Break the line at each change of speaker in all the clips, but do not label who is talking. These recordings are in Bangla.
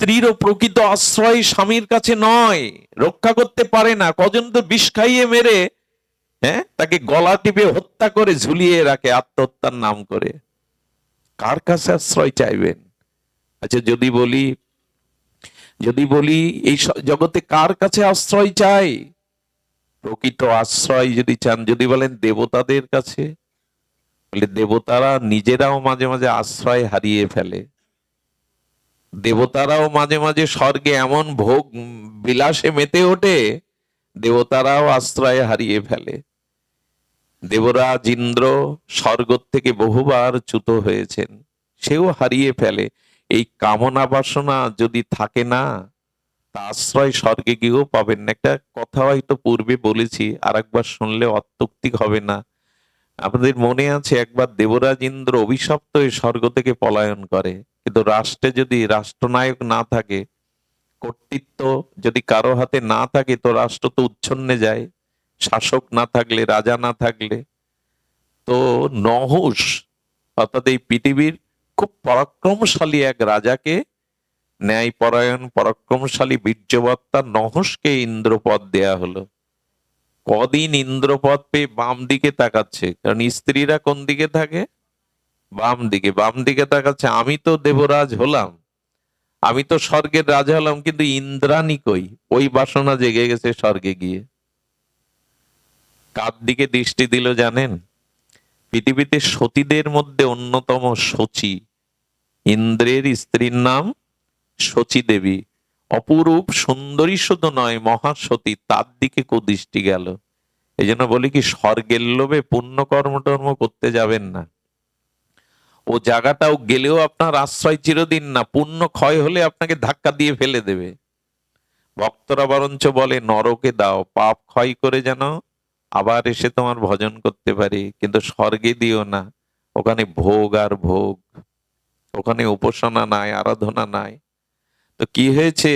স্ত্রীরও প্রকৃত আশ্রয় স্বামীর কাছে নয়। রক্ষা করতে পারে না। কজন তো বিষ খাইয়ে মেরে হ্যাঁ তাকে গলা টিপে হত্যা করে ঝুলিয়ে রাখে, আত্মহত্যার নাম করে। কার কাছে আশ্রয় চাইবেন? আচ্ছা যদি বলি যদি বলি, এই জগতে কার কাছে আশ্রয় চাই? প্রকৃত আশ্রয় যদি চান, যদি বলেন দেবতাদের কাছে বলে দেবতারা নিজেরাও মাঝে মাঝে আশ্রয় হারিয়ে ফেলে। দেবতারাও মাঝে মাঝে স্বর্গে এমন ভোগ বিলাসে মেতে ওঠে, দেবতারাও আশ্রয় হারিয়ে ফেলে। দেবরাজ ইন্দ্র স্বর্গ থেকে বহুবার চ্যুত হয়েছেন, সেও হারিয়ে ফেলে। এই কামনা বাসনা যদি থাকে না, তা আশ্রয় স্বর্গে গিয়েও পাবেন না। একটা কথা হয়তো পূর্বে বলেছি আর একবার শুনলে অত্যৌক্তিক হবে না। আপনাদের মনে আছে একবার দেবরাজ ইন্দ্র অভিশপ্ত স্বর্গ থেকে পলায়ন করে? কিন্তু রাষ্ট্রে যদি রাষ্ট্রনায়ক না থাকে, কর্তৃত্ব যদি কারও হাতে না থাকে, তো রাষ্ট্র তো উচ্ছন্নে যায়। শাসক না থাকলে, রাজা না থাকলে। তো নহুস, অর্থাৎ এই পৃথিবীর খুব পরাক্রমশালী এক রাজাকে, ন্যায়পরায়ণ, পরাক্রমশালী বীর্যবত্তা নহসকে ইন্দ্রপদ দেয়া হলো। কদিন ইন্দ্রপদ পেয়ে বাম দিকে তাকাচ্ছে, কারণ স্ত্রীরা কোন দিকে থাকে? বাম দিকে বাম দিকে তাকাচ্ছে, আমি তো দেবরাজ হলাম, আমি তো স্বর্গের রাজা হলাম, কিন্তু ইন্দ্রাণী কই? ওই বাসনা জেগে গেছে স্বর্গে গিয়ে। কার দিকে দৃষ্টি দিল জানেন? পৃথিবীতে সতীদের মধ্যে অন্যতম সচী ইন্দ্রের স্ত্রীর নাম সচী দেবী অপরূপ সুন্দরী শুধু নয়, মহাসতী, তার দিকে কুদৃষ্টি গেল। এই জন্য বলি কি, স্বর্গের লোভে পুণ্য কর্ম টর্ম করতে যাবেন না। ও জায়গাটাও গেলেও আপনার আশ্রয় চিরদিন না পুণ্য ক্ষয় হলে আপনাকে ধাক্কা দিয়ে ফেলে দেবে। ভক্তরা বরঞ্চ বলে, নরকে দাও, পাপ ক্ষয় করে যেন আবার এসে তোমার ভজন করতে পারি। কিন্তু স্বর্গে দিও না, ওখানে ভোগ আর ভোগ, ওখানে উপাসনা নাই, আরাধনা নাই। তো কি হয়েছে?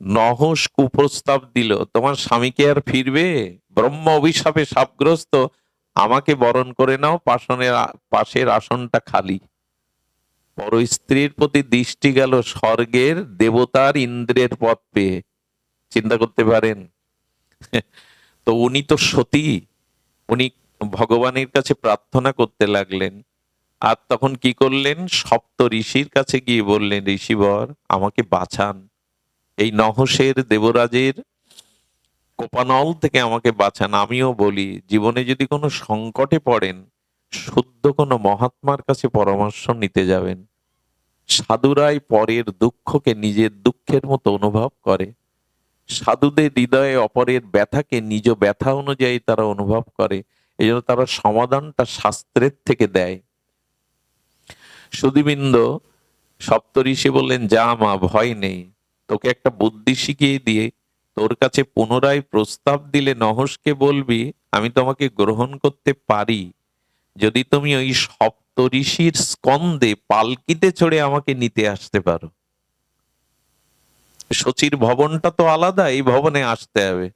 নহস কুপ্রস্তাব দিল, তোমার স্বামীকে আর ফিরবে? ব্রহ্ম অভিশাপে সাপগ্রস্ত আমাকে বরণ করে নাও পাশনের পাশের আসনটা খালি। পর স্ত্রীর প্রতি দৃষ্টি গেল স্বর্গের, দেবতার ইন্দ্রের পথ পেয়ে। চিন্তা করতে পারেন? তো উনি তো সতী। উনি ভগবানের কাছে প্রার্থনা করতে লাগলেন। আর তখন কি করলেন? সপ্ত ঋষির কাছে গিয়ে বললেন, ঋষিবর, আমাকে বাঁচান। এই নহসের দেবরাজের কোপানল থেকে আমাকে বাঁচান, আমিও বলি, জীবনে যদি কোনো সংকটে পড়েন, শুদ্ধ কোনো মহাত্মার কাছে পরামর্শ নিতে যাবেন। সাধুরাই পরের দুঃখকে নিজের দুঃখের মতো অনুভব করে। সাধুদের হৃদয়ে অপরের ব্যথাকে নিজ ব্যথা অনুযায়ী তারা অনুভব করে এই জন্য তারা সমাধানটা শাস্ত্রের থেকে দেয়। সুদীবৃন্দ সপ্তঋষি বললেন, যা মা, ভয় নেই। তোকে একটা বুদ্ধি শিখিয়ে দিয়ে তোর কাছে পুনরায় প্রস্তাব দিলে নহসকে বলবি, আমি তোমাকে গ্রহণ করতে পারি। যদি তুমি ওই সপ্তঋষির স্কন্দে পালকিতে চড়ে আমাকে নিতে আসতে পারো। সচির ভবনটা তো আলাদা, এই ভবনে আসতে হবে।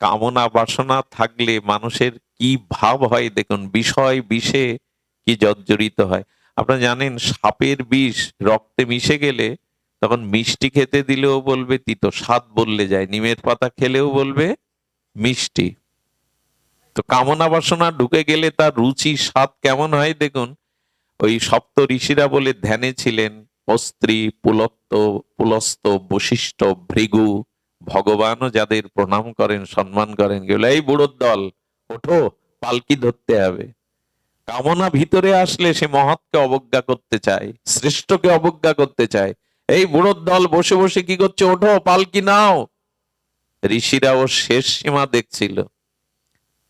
কামনা বাসনা থাকলে মানুষের কি ভাব হয় দেখুন, বিষয় বিষে কি জর্জরিত হয়। আপনারা জানেন, সাপের বিষ রক্তে মিশে গেলে তখন মিষ্টি খেতে দিলেও বলবে, তিতো স্বাদ বললে যায়, নিমের পাতা খেলেও বলবে, মিষ্টি। তো কামনা বাসনা ঢুকে গেলে তার রুচি, স্বাদ কেমন হয় দেখুন, ওই সপ্ত ঋষিরা বলে, ধ্যানে ছিলেন অস্ত্রী পুলত্ত পুলস্ত, বশিষ্ঠ, ভৃগু, ভগবানও যাদের প্রণাম করেন, সম্মান করেন, গেল, এই বুড়োর দল, ওঠো, পালকি ধরতে হবে। কামনা ভিতরে আসলে সে মহৎকে অবজ্ঞা করতে চায়, শ্রেষ্ঠকে অবজ্ঞা করতে চায়। এই বুড়োর দল বসে বসে কি করছে? ওঠো, পালকি নাও। ঋষিরা ও শেষ সীমা দেখছিল।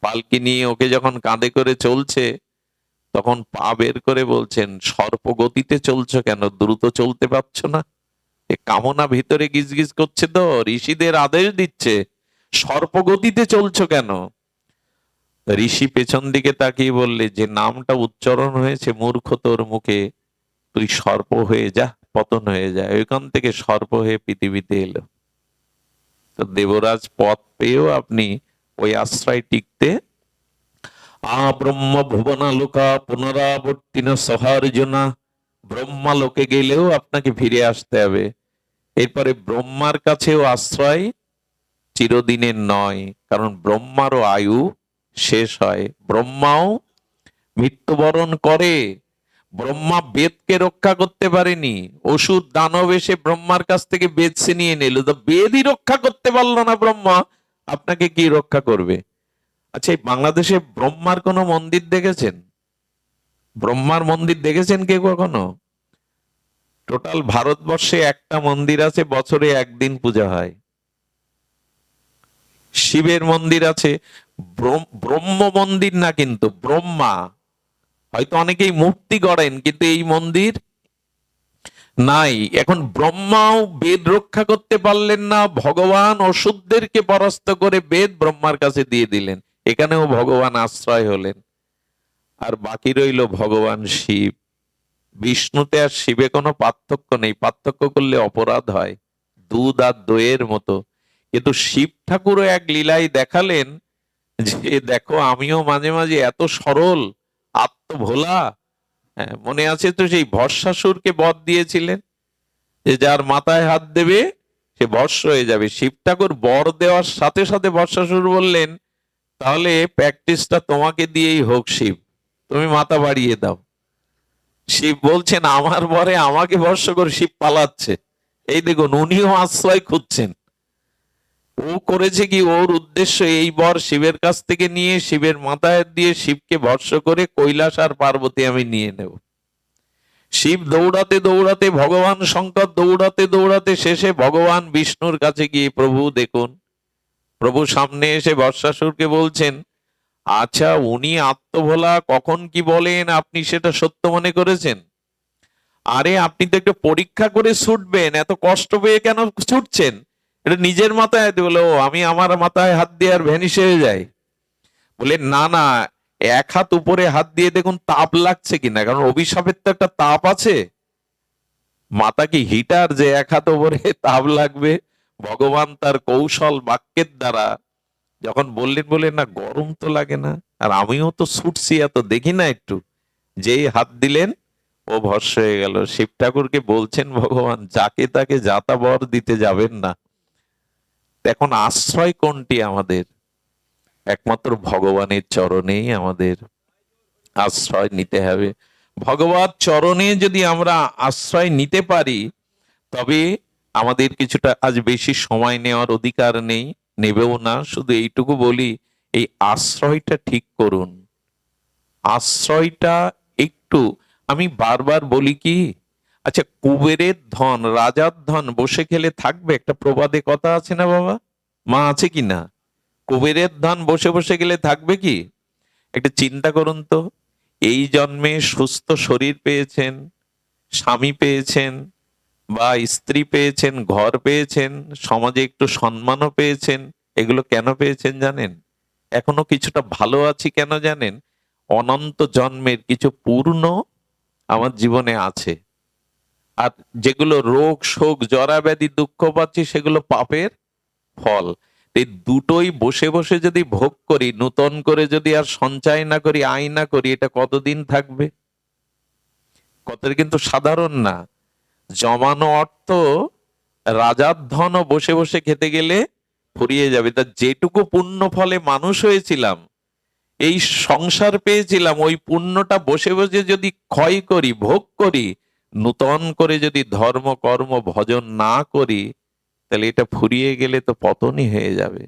পালকি নিয়ে ওকে যখন কাঁধে করে চলছে, তখন পা বের করে বলছেন সর্প গতিতে চলছো কেন? দ্রুত চলতে পারছ না? এ কামনা ভিতরে গিজগিজ করছে তো, ঋষিদের আদেশ দিচ্ছে সর্প গতিতে চলছো কেন? ঋষি পেছন দিকে তাকিয়ে বললে, যে নামটা উচ্চারণ হয়েছে মূর্খ তোর মুখে, তুই সর্প হয়ে যা। পতন হয়ে যায়। ওইখান থেকে সর্প হয়ে পৃথিবীতে এলো। তো দেবরাজ পথ পেয়েও আপনি ওই আশ্রয় টিকতে আ ব্রহ্ম ভুবনালোকা পুনরাবর্তিন সহার্জনা ব্রহ্মালোকে গেলেও আপনাকে ফিরে আসতে হবে। এরপরে ব্রহ্মার কাছেও আশ্রয় চিরদিনের নয়, কারণ ব্রহ্মারও আয়ু শেষ হয়। ব্রহ্মাও মৃত্যুবরণ করে। ব্রহ্মা বেদকে রক্ষা করতে পারেনি। অসুর দানব এসে ব্রহ্মার কাছ থেকে বেদ ছিনিয়ে নিল। তো বেদই রক্ষা করতে পারল না ব্রহ্মা, আপনাকে কি রক্ষা করবে? আচ্ছা এই বাংলাদেশে ব্রহ্মার কোনো মন্দির দেখেছেন? ব্রহ্মার মন্দির দেখেছেন কেউ কখনো? টোটাল ভারতবর্ষে একটা মন্দির আছে, বছরে একদিন পূজা হয়। শিবের মন্দির আছে ব্রহ্ম মন্দির না কিন্তু, ব্রহ্মা। হয়তো অনেকেই মূর্তি গড়েন কিন্তু এই মন্দির নাই। এখন ব্রহ্মাও বেদ রক্ষা করতে পারলেন না, ভগবান অসুরদেরকে পরাস্ত করে বেদ ব্রহ্মার কাছে দিয়ে দিলেন। এখানেও ভগবান আশ্রয় হলেন। আর বাকি রইল ভগবান শিব। বিষ্ণুতে আর শিবে কোনো পার্থক্য নেই। পার্থক্য করলে অপরাধ হয়, দুধ আর দইয়ের মতো। কিন্তু শিব ঠাকুরও এক লীলায় দেখালেন যে, দেখো, আমিও মাঝে মাঝে এত সরল আত্মভোলা হ্যাঁ, মনে আছে তো সেই ভরসাসুরকে বধ দিয়েছিলেন? যে যার মাথায় হাত দেবে সে ভস্য হয়ে যাবে। শিব ঠাকুর বর দেওয়ার সাথে সাথে ভরসাসুর বললেন তাহলে প্র্যাকটিসটা তোমাকে দিয়েই হোক শিব। তুমি মাথা বাড়িয়ে দাও। শিব বলছেন আমার বরে আমাকে ভরসা করে শিব পালাচ্ছে। এই দেখুন উনিও আশ্রয় খুঁজছেন। ও করেছে কি? ওর উদ্দেশ্য এই বর শিবের কাছ থেকে নিয়ে, শিবের মাথায় দিয়ে শিবকে ভর্ষ করে কৈলাস আর পার্বতী আমি নিয়ে নেব। শিব দৌড়াতে দৌড়াতে, ভগবান শঙ্কর দৌড়াতে দৌড়াতে শেষে ভগবান বিষ্ণুর কাছে গিয়ে, প্রভু, দেখুন। প্রভু সামনে এসে বর্ষাসুরকে বলছেন আচ্ছা উনি আত্মভোলা, কখন কি বলেন? আপনি সেটা সত্য মনে করেছেন? আরে, আপনি তো একটু পরীক্ষা করে ছুটবেন, এত কষ্ট পেয়ে কেন ছুটছেন? এটা নিজের মাথায় বলে, ও, আমি আমার মাথায় হাত দিয়ে আর ভ্যানিশ হয়ে যাই। বলে, না না, এক হাত উপরে হাত দিয়ে দেখুন তাপ লাগছে কিনা, কারণ অভিশাপের তো একটা তাপ আছে। মাথা কি হিটার যে এক হাত উপরে তাপ লাগবে? ভগবান তার কৌশল বাক্যের দ্বারা। যখন বললেন বললেন, না, গরম তো লাগে না, আর আমিও তো ছুটছি, এত দেখি না একটু। যেই হাত দিলেন, ও ভস্য হয়ে গেল। শিব ঠাকুরকে বলছেন, ভগবান, যাকে তাকে যাতা বর দিতে যাবেন না এখন আশ্রয় কোনটি আমাদের? একমাত্র ভগবানের চরণেই আমাদের আশ্রয় নিতে হবে। ভগবত চরণে যদি আমরা আশ্রয় নিতে পারি, তবে আমাদের কিছুটা আজ বেশি সময় নেওয়ার অধিকার নেই, নেবেও না। শুধু এইটুকু বলি, এই আশ্রয়টা ঠিক করুন। আশ্রয়টা একটু, আমি বারবার বলি কি আচ্ছা কুবেরের ধন, রাজার ধন বসে খেলে থাকবে? একটা প্রবাদে কথা আছে না বাবা? মা আছে কি না? কুবেরের ধন বসে বসে গেলে থাকবে কি? একটা চিন্তা করুন তো। এই জন্মে সুস্থ শরীর পেয়েছেন, স্বামী পেয়েছেন, বা স্ত্রী পেয়েছেন, ঘর পেয়েছেন, সমাজে একটু সম্মানও পেয়েছেন, এগুলো কেন পেয়েছেন জানেন? এখনও কিছুটা ভালো আছি কেন জানেন? অনন্ত জন্মের কিছু পূর্ণ আমার জীবনে আছে। আর যেগুলো রোগ, শোক জরা ব্যাধি, দুঃখ পাচ্ছি, সেগুলো পাপের ফল। এই দুটোই বসে বসে যদি ভোগ করি, নূতন করে যদি আর সঞ্চয় না করি, আয় না করি, এটা কতদিন থাকবে? কত কিন্তু সাধারণ না। জমানো অর্থ রাজার ধনও বসে বসে খেতে গেলে ফুরিয়ে যাবে। তা যেটুকু পুণ্য ফলে মানুষ হয়েছিলাম, এই সংসার পেয়েছিলাম, ওই পুণ্যটা বসে বসে যদি ক্ষয় করি, ভোগ করি নূতন করে যদি ধর্ম, কর্ম, ভজন না করি, তাহলে এটা ফুরিয়ে গেলে তো পতনই হয়ে যাবে।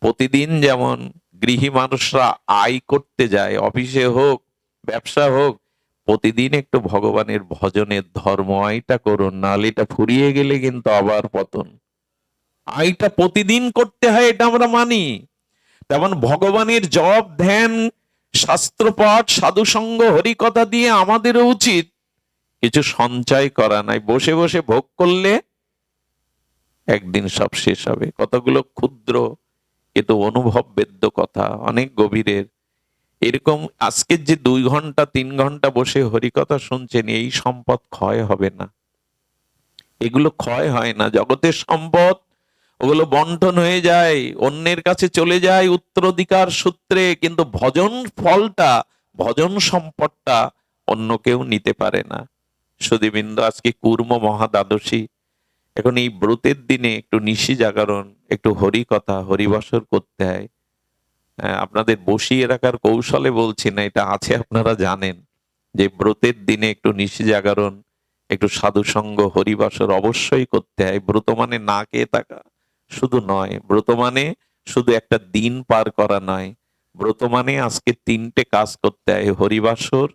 প্রতিদিন যেমন গৃহী মানুষরা আয় করতে যায়, অফিসে হোক, ব্যবসা হোক, প্রতিদিন একটু ভগবানের ভজনের ধর্ম আয়টা করুন, নাহলে এটা ফুরিয়ে গেলে কিন্তু আবার পতন। আয়টা প্রতিদিন করতে হয় এটা আমরা মানি। তেমন ভগবানের জপ, ধ্যান, শাস্ত্রপাঠ, সাধুসঙ্গ, হরিকথা দিয়ে আমাদেরও উচিত কিছু সঞ্চয় করা নাই। বসে বসে ভোগ করলে একদিন সব শেষ হবে। কতগুলো ক্ষুদ্র কিন্তু অনুভব বেদ্য কথা, অনেক গভীরের। এরকম আজকের যে দুই ঘণ্টা, তিন ঘণ্টা বসে হরিকথা শুনছেন, এই সম্পদ ক্ষয় হবে না। এগুলো ক্ষয় হয় না। জগতের সম্পদ, ওগুলো বন্টন হয়ে যায়, অন্যের কাছে চলে যায় উত্তরাধিকার সূত্রে, কিন্তু ভজন ফলটা, ভজন সম্পদটা অন্য কেউ নিতে পারে না। সুদীবিন্দু আজকে কুর্ম মহাদ্বাদশী। এখন এই ব্রতের দিনে একটু নিশি জাগরণ একটু হরি কথা হরিবাসর করতে হয়। আপনাদের বসিয়ে রাখার কৌশলে বলছি না, এটা আছে, আপনারা জানেন। যে ব্রতের দিনে একটু নিশি জাগরণ একটু সাধু সঙ্গ হরিবাসর অবশ্যই করতে হয়। ব্রত মানে না খেয়ে থাকা শুধু নয়, ব্রত মানে শুধু একটা দিন পার করা নয়। ব্রত মানে আজকে তিনটে কাজ করতে হয়, হরিবাসর,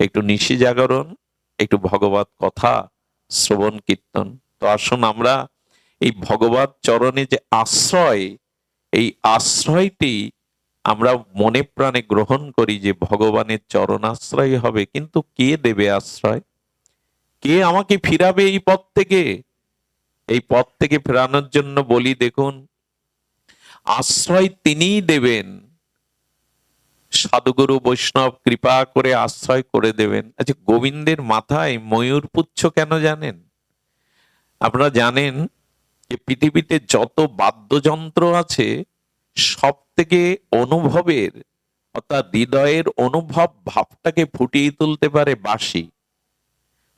একটু নিশি জাগরণ একটু ভগবত কথা, শ্রবণ, কীর্তন। তো আসুন আমরা এই ভগবত চরণে যে আশ্রয়, এই আশ্রয়টি আমরা মনে প্রাণে গ্রহণ করি যে ভগবানের চরণ আশ্রয় হবে, কিন্তু কে দেবে আশ্রয়? কে আমাকে ফিরাবে এই পথ থেকে? এই পথ থেকে ফেরানোর জন্য বলি, দেখুন, আশ্রয় তিনিই দেবেন। সাধুগুরু বৈষ্ণব কৃপা করে আশ্রয় করে দেবেন। আচ্ছা গোবিন্দের মাথায় ময়ূর পুচ্ছ কেন জানেন? আপনারা জানেন যে পৃথিবীতে যত বাদ্যযন্ত্র আছে সব থেকে অনুভবের অর্থাৎ হৃদয়ের অনুভব ভাবটাকে ফুটিয়ে তুলতে পারে বাঁশি।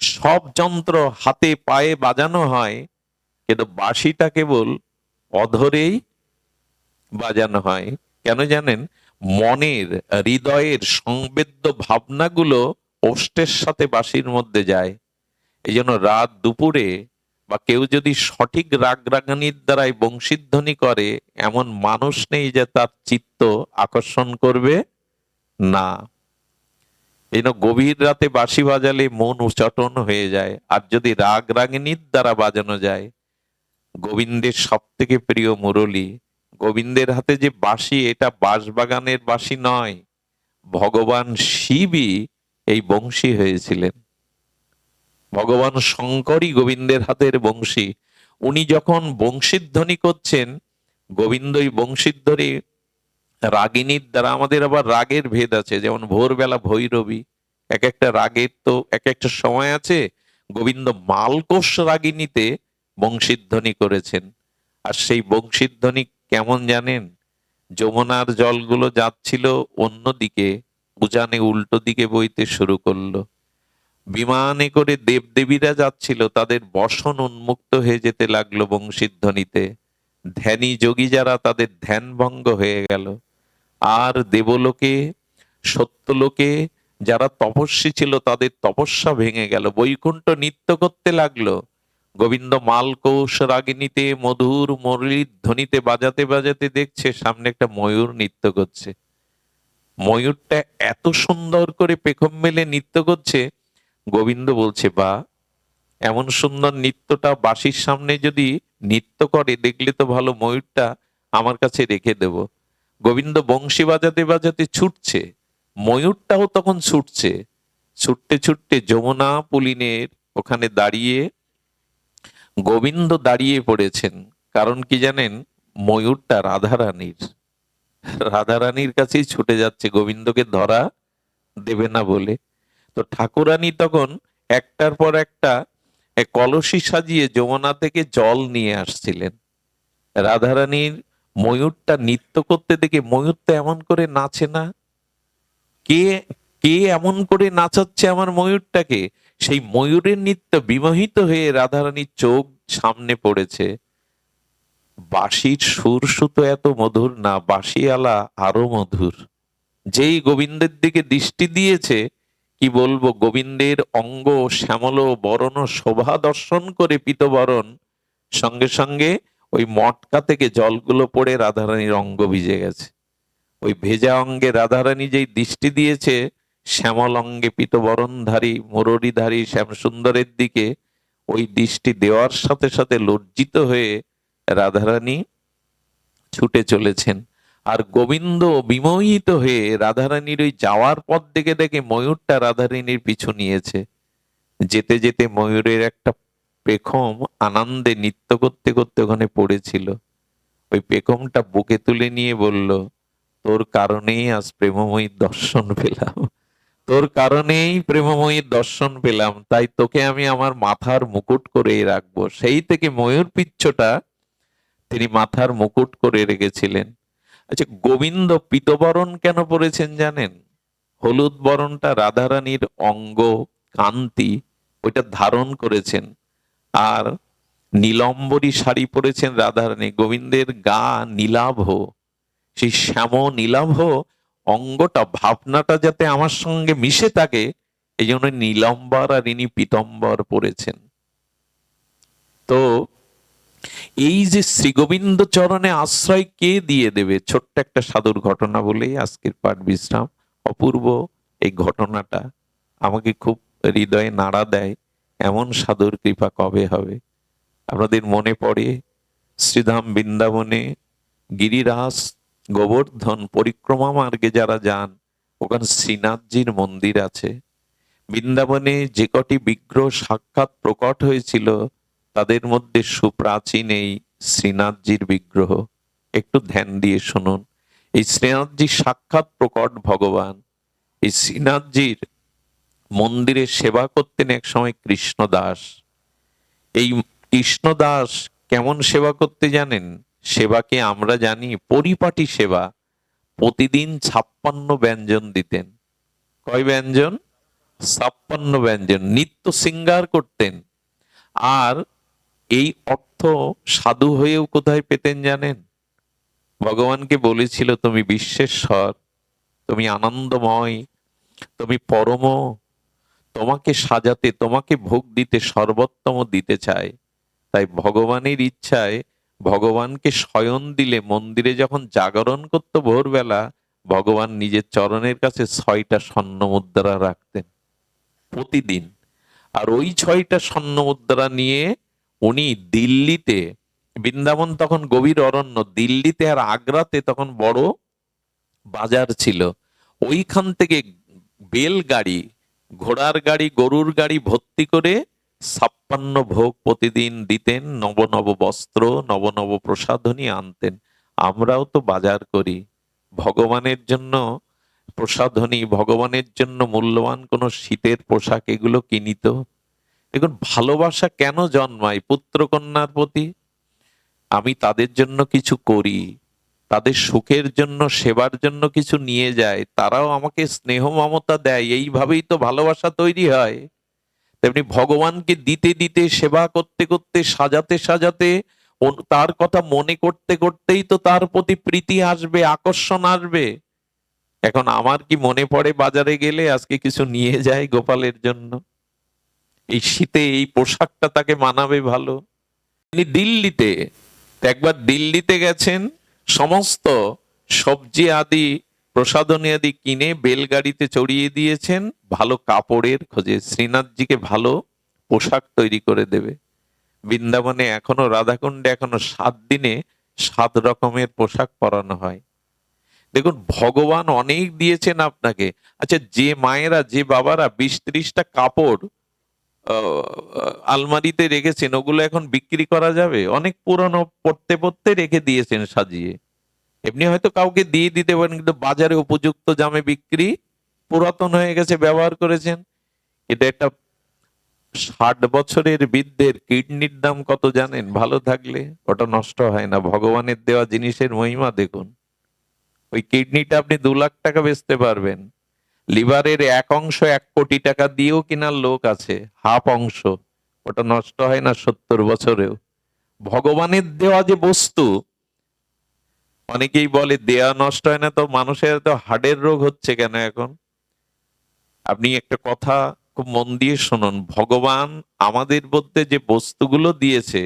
সব যন্ত্র হাতে পায়ে বাজানো হয়, কিন্তু বাঁশিটা কেবল অধরেই বাজানো হয়। কেন জানেন? মনের, হৃদয়ের সংবেদ্য ভাবনাগুলো ওষ্টের সাথে বাঁশির মধ্যে যায়। এই জন্য রাত দুপুরে বা কেউ যদি সঠিক রাগ রাগানির দ্বারাই বংশীধ্বনি করে, এমন মানুষ নেই যে তার চিত্ত আকর্ষণ করবে না। এই গভীর রাতে বাঁশি বাজালে মন উচটন হয়ে যায়, আর যদি রাগ রাগিনীর দ্বারা বাজানো যায়, গোবিন্দের সব থেকে প্রিয় মুরলী গোবিন্দের হাতে যে বাঁশি, এটা বাঁশবাগানের বাঁশি নয়। ভগবান শিবই এই বংশী হয়েছিলেন। ভগবান শঙ্করই গোবিন্দের হাতের বংশী। উনি যখন বংশীধ্বনি করছেন গোবিন্দই বংশীধ্বনি রাগিনীর দ্বারা, আমাদের আবার রাগের ভেদ আছে, যেমন ভোরবেলা ভৈরবী এক একটা রাগের তো এক একটা সময় আছে, গোবিন্দ মালকোষ রাগিনীতে বংশীধ্বনি করেছেন। আর সেই বংশীধ্বনি কেমন জানেন? যমুনার জলগুলো যাচ্ছিল অন্যদিকে, উজানে উল্টো দিকে বইতে শুরু করল। বিমানে করে দেবদেবীরা যাচ্ছিল, তাদের বসন উন্মুক্ত হয়ে যেতে লাগল বংশীধ্বনিতে। ধ্যানী যোগী যারা, তাদের ধ্যান ভঙ্গ হয়ে গেল। আর দেবলোকে, সত্যলোকে যারা তপস্বী ছিল, তাদের তপস্যা ভেঙে গেল। বৈকুণ্ঠ নৃত্য করতে লাগল। গোবিন্দ মালকৌশ রাগিনীতে, মধুর মুরলীর ধ্বনিতে বাজাতে বাজাতে দেখছে, সামনে একটা ময়ূর নৃত্য করছে। ময়ূরটা এত সুন্দর করে পেখম মেলে নৃত্য করছে, গোবিন্দ বলছে, বা, এমন সুন্দর নৃত্যটা বাঁশির সামনে যদি নৃত্য করে, দেখলে তো ভালো, ময়ূরটা আমার কাছে রেখে দেব। গোবিন্দ বংশী বাজাতে বাজাতে ছুটছে। ময়ূরটাও তখন ছুটছে। ছুটতে ছুটতে যমুনা পুলিনের ওখানে দাঁড়িয়ে গোবিন্দ দাঁড়িয়ে পড়েছেন। কারণ কি জানেন? ময়ূরটা রাধারানীর। রাধারানীর কাছেই ছুটে যাচ্ছে। গোবিন্দকে ধরা দেবে না বলে। তো ঠাকুরানী তখন একটার পর একটা কলসি সাজিয়ে যমুনা থেকে জল নিয়ে আসছিলেন। রাধারানীর ময়ূরটা নৃত্য করতে দেখে ময়ূরটা এমন করে নাচে না। কে কে এমন করে নাচাচ্ছে আমার ময়ূরটাকে? সেই ময়ূরের নৃত্য বিমোহিত হয়ে রাধারানীর চোখ সামনে পড়েছে। বাঁশির সুর সুতো এত মধুর না, বাঁশিওয়ালা আরও মধুর। যেই গোবিন্দের দিকে দৃষ্টি দিয়েছে, কি বলব, গোবিন্দের অঙ্গ, শ্যামল, বরণ, শোভা দর্শন করে পিতবরণ, সঙ্গে সঙ্গে ওই মটকা থেকে জলগুলো পড়ে রাধারানীর অঙ্গ ভিজে গেছে। ওই ভেজা অঙ্গে রাধারানী যেই দৃষ্টি দিয়েছে শ্যামল অঙ্গে পিতবরণধারী, মুরলীধারী শ্যামসুন্দরের দিকে ওই দৃষ্টি দেওয়ার সাথে সাথে লজ্জিত হয়ে রাধারানী ছুটে চলেছেন। আর গোবিন্দ বিমোহিত হয়ে রাধারানীর ওই যাওয়ার পথ দেখে দেখে ময়ূরটা রাধারানীর পিছু নিয়েছে। যেতে যেতে ময়ূরের একটা পেখম আনন্দে নৃত্য করতে করতে ওখানে পড়েছিল। ওই পেখমটা বুকে তুলে নিয়ে বলল, তোর কারণেই আজ প্রেমময়ীর দর্শন পেলাম। তোর কারণেই প্রেমময়ীর দর্শন পেলাম, তাই তোকে আমি আমার মাথার মুকুট করে রাখব। সেই থেকে ময়ূর পিচ্ছটা তিনি মাথার মুকুট করে রেখেছিলেন। আচ্ছা গোবিন্দ পিতবরণ কেন পড়েছেন জানেন? হলুদ বরণটা রাধারানীর অঙ্গ, কান্তি, ওইটা ধারণ করেছেন। আর নীলম্বরী শাড়ি পরেছেন রাধারানী। গোবিন্দের গা নীলাভ, সেই শ্যাম নীলাভ অঙ্গটা, ভাবনাটা যাতে আমার সঙ্গে মিশে থাকে এই জন্য নীলম্বর আর ইনি পীতম্বর পড়েছেন। তো এই যে শ্রীগোবিন্দ চরণে আশ্রয় কে দিয়ে দেবে? ছোট্ট একটা সাধুর ঘটনা বলেই আজকের পাঠ বিশ্রাম। অপূর্ব এই ঘটনাটা আমাকে খুব হৃদয়ে নাড়া দেয়, এমন সাধুর কৃপা কবে হবে? আপনাদের মনে পড়ে শ্রীধাম বৃন্দাবনে গিরিরাজ গোবর্ধন পরিক্রমা মার্গে যারা যান, ওখানে শ্রীনাথজির মন্দির আছে। বৃন্দাবনে যে কটি বিগ্রহ সাক্ষাৎ প্রকট হয়েছিল, তাদের মধ্যে সুপ্রাচীন এই শ্রীনাথজির বিগ্রহ। একটু ধ্যান দিয়ে শুনুন। এই শ্রীনাথজি সাক্ষাৎ প্রকট ভগবান। এই শ্রীনাথজির মন্দিরে সেবা করতেন এক সময় কৃষ্ণদাস। এই কৃষ্ণদাস কেমন সেবা করতে জানেন? সেবাকে আমরা জানি পরিপাটি সেবা। প্রতিদিন ছাপ্পান্ন ব্যঞ্জন দিতেন। কয় ব্যঞ্জন? ছাপ্পান্ন ব্যঞ্জন। নিত্য সিঙ্গার করতেন। আর এই অর্থ সাধু হয়েও কোথায় পেতেন জানেন? ভগবানকে বলেছিল, তুমি বিশ্বেশ্বর, তুমি আনন্দময়, তুমি পরম, তোমাকে সাজাতে, তোমাকে ভোগ দিতে সর্বোত্তম দিতে চায়। তাই ভগবানের ইচ্ছায় ভগবানকে শয়ন দিলে মন্দিরে যখন জাগরণ করতো ভোরবেলা, ভগবান নিজের চরণের কাছে ছয়টা স্বর্ণ মুদ্রা রাখতেন প্রতিদিন। আর ওই ছয়টা স্বর্ণ মুদ্রা নিয়ে উনি দিল্লিতে, বৃন্দাবন তখন গভীর অরণ্য, দিল্লিতে আর আগ্রাতে তখন বড় বাজার ছিল। ওইখান থেকে বেলগাড়ি, ঘোড়ার গাড়ি, গরুর গাড়ি ভর্তি করে ছাপ্পান্ন ভোগ প্রতিদিন দিতেন, নব নব বস্ত্র, নব নব প্রসাধনী আনতেন। আমরাও তো বাজার করি। ভগবানের জন্য প্রসাধনী, ভগবানের জন্য মূল্যবান কোনো শীতের পোশাক এগুলো কিনিত দেখুন, ভালোবাসা কেন জন্মায় পুত্র কন্যার প্রতি? আমি তাদের জন্য কিছু করি, তাদের সুখের জন্য, সেবার জন্য কিছু নিয়ে যায়, তারাও আমাকে স্নেহ মমতা দেয়, এইভাবেই তো ভালোবাসা তৈরি হয়। তেমনি ভগবানকে দিতে দিতে, সেবা করতে করতে, সাজাতে সাজাতে তার কথা মনে করতে, করতেই তো তার প্রতি প্রীতি আসবে, আকর্ষণ আসবে। এখন আমার কি মনে পড়ে বাজারে গেলে আজকে কিছু নিয়ে যায় গোপালের জন্য? এই শীতে এই পোশাকটা তাকে মানাবে ভালো। তিনি দিল্লিতে, একবার দিল্লিতে গেছেন, সমস্ত সবজি আদি প্রসাধনী আদি কিনে বেলগাড়িতে চড়িয়ে দিয়েছেন। ভালো কাপড়ের, খোঁজে শ্রীনাথজিকে ভালো পোশাক তৈরি করে দেবে। বৃন্দাবনে এখনও, রাধাকুণ্ডে এখনও সাত দিনে সাত রকমের পোশাক পরানো হয়। দেখুন, ভগবান অনেক দিয়েছেন আপনাকে। আচ্ছা যে মায়েরা, যে বাবারা বিশ ত্রিশটা কাপড় আলমারিতে রেখেছেন, ওগুলো এখন বিক্রি করা যাবে? অনেক পুরনো পড়তে পড়তে রেখে দিয়েছেন সাজিয়ে। এমনি হয়তো কাউকে দিয়ে দিতে পারেন, কিন্তু বাজারে উপযুক্ত জামে বিক্রি পুরাতন হয়ে গেছে, ব্যবহার করেছেন। এটা একটা ষাট বছরের বৃদ্ধের কিডনির দাম কত জানেন? ভালো থাকলে ওটা নষ্ট হয় না। ভগবানের দেওয়া জিনিসের মহিমা দেখুন। ওই কিডনিটা আপনি দু লাখ টাকা বেচতে পারবেন। লিভারের এক অংশ এক কোটি টাকা দিয়েও কেনার লোক আছে, হাফ অংশ। ওটা নষ্ট হয় না সত্তর বছরেও। ভগবানের দেওয়া যে বস্তু অনেকেই বলে দেয়া নষ্ট হয় না, তো মানুষের তো হার্টের রোগ হচ্ছে কেন এখন? আপনি একটা কথা খুব মন দিয়ে শুনুন। ভগবান আমাদের মধ্যে যে বস্তুগুলো দিয়েছে,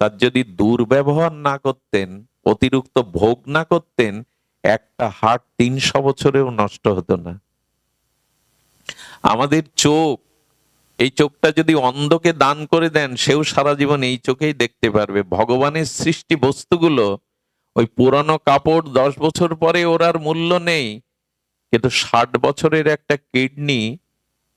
তার যদি দুর্ব্যবহার না করতেন, অতিরিক্ত ভোগ না করতেন, একটা হাট তিনশো বছরেও নষ্ট হতো না। আমাদের চোখ, এই চোখটা যদি অন্ধকে দান করে দেন, সেও সারা জীবন এই চোখেই দেখতে পারবে। ভগবানের সৃষ্টি বস্তুগুলো ওই পুরানো কাপড় দশ বছর পরে ওর আর মূল্য নেই। কিন্তু ষাট বছরের একটা কিডনি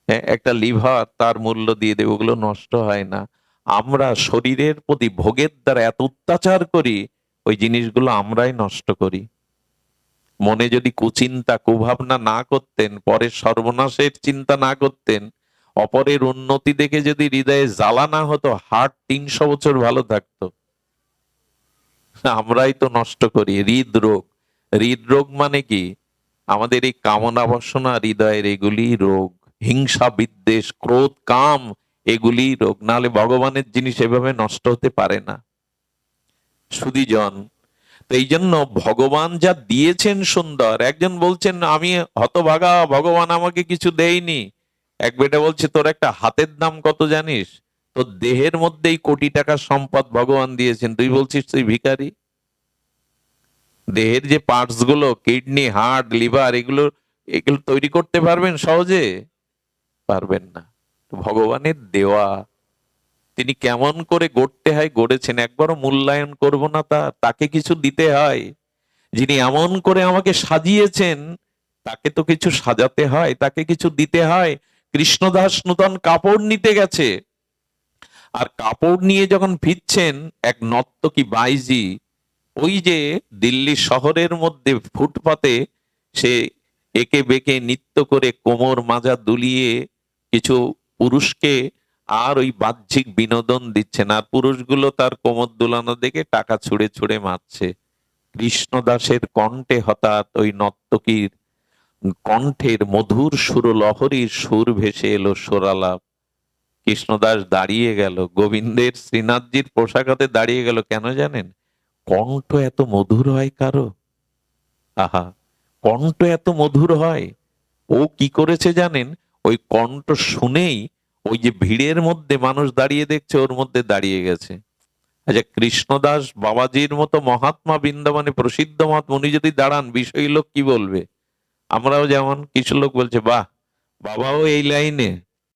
একটা লিভার, তার মূল্য দিয়ে দেবে, ওগুলো নষ্ট হয় না। আমরা শরীরের প্রতি ভোগের দ্বারা এত অত্যাচার করি, ওই জিনিসগুলো আমরাই নষ্ট করি। মনে যদি কুচিন্তা, কুভাবনা না করতেন, পরের সর্বনাশের চিন্তা না করতেন, অপরের উন্নতি দেখে যদি হৃদয়ে জ্বালা না হতো হার্ট তিনশো বছর ভালো থাকতো। আমরাই তো নষ্ট করি, হৃদরোগ। হৃদরোগ মানে কি? আমাদের এই কামনা বাসনা, হৃদয়ের এগুলি রোগ, হিংসা, বিদ্বেষ, ক্রোধ, কাম, এগুলি রোগ। নাহলে ভগবানের জিনিস এভাবে নষ্ট হতে পারে না। সুদীজন তো এই জন্য ভগবান যা দিয়েছেন সুন্দর, একজন বলছেন, আমি হতভাগা, ভগবান আমাকে কিছু দেয়নি। এক বেটা বলছে, তোর একটা হাতের দাম কত জানিস? তোর দেহের মধ্যেই কোটি টাকার সম্পদ ভগবান দিয়েছেন। তুই বলছিস তুই ভিখারি? দেহের যে পার্টসগুলো কিডনি হার্ট লিভার এগুলো এগুলো তৈরি করতে পারবেন সহজে? পারবেন না। ভগবানের দেওয়া, তিনি কেমন করে গড়তে হয়, গড়েছেন, একবারও মূল্যায়ন করব না তা, তাকে কিছু দিতে হয়। যিনি এমন করে আমাকে সাজিয়েছেন, তাকে তো কিছু সাজাতে হয়, তাকে কিছু দিতে হয়। কৃষ্ণদাস নূতন কাপড় নিতে গেছে। আর কাপড় নিয়ে যখন ফিরছেন এক নর্তকী বাইজি, ওই যে দিল্লি শহরের মধ্যে ফুটপাতে সে একে বেঁকে নৃত্য করে কোমর মাজা দুলিয়ে কিছু পুরুষকে আর ওই বাহ্যিক বিনোদন দিচ্ছেন। আর পুরুষগুলো তার কোমর দুলানো দেখে টাকা ছুঁড়ে ছুঁড়ে মারছে। কৃষ্ণদাসের কণ্ঠে হঠাৎ ওই নর্তকীর কণ্ঠের মধুর সুর লহরীর সুর ভেসে এলো সোরালাপ। কৃষ্ণদাস দাঁড়িয়ে গেল। গোবিন্দের শ্রীনাথজির পোশাকাতে দাঁড়িয়ে গেল। কেন জানেন? কণ্ঠ এত মধুর হয় কারও? আহা, কণ্ঠ এত মধুর হয়? ও কি করেছে জানেন? ওই কণ্ঠ শুনেই ওই যে ভিড়ের মধ্যে মানুষ দাঁড়িয়ে দেখছে, ওর মধ্যে দাঁড়িয়ে গেছে। আচ্ছা কৃষ্ণদাস বাবাজির মতো মহাত্মা বৃন্দাবনে প্রসিদ্ধ মহাত্মা, উনি যদি দাঁড়ান, বিষয় লোক কি বলবে? আমরাও যেমন কিছু লোক বলছে, বাহ, বাবাও এই লাইনে।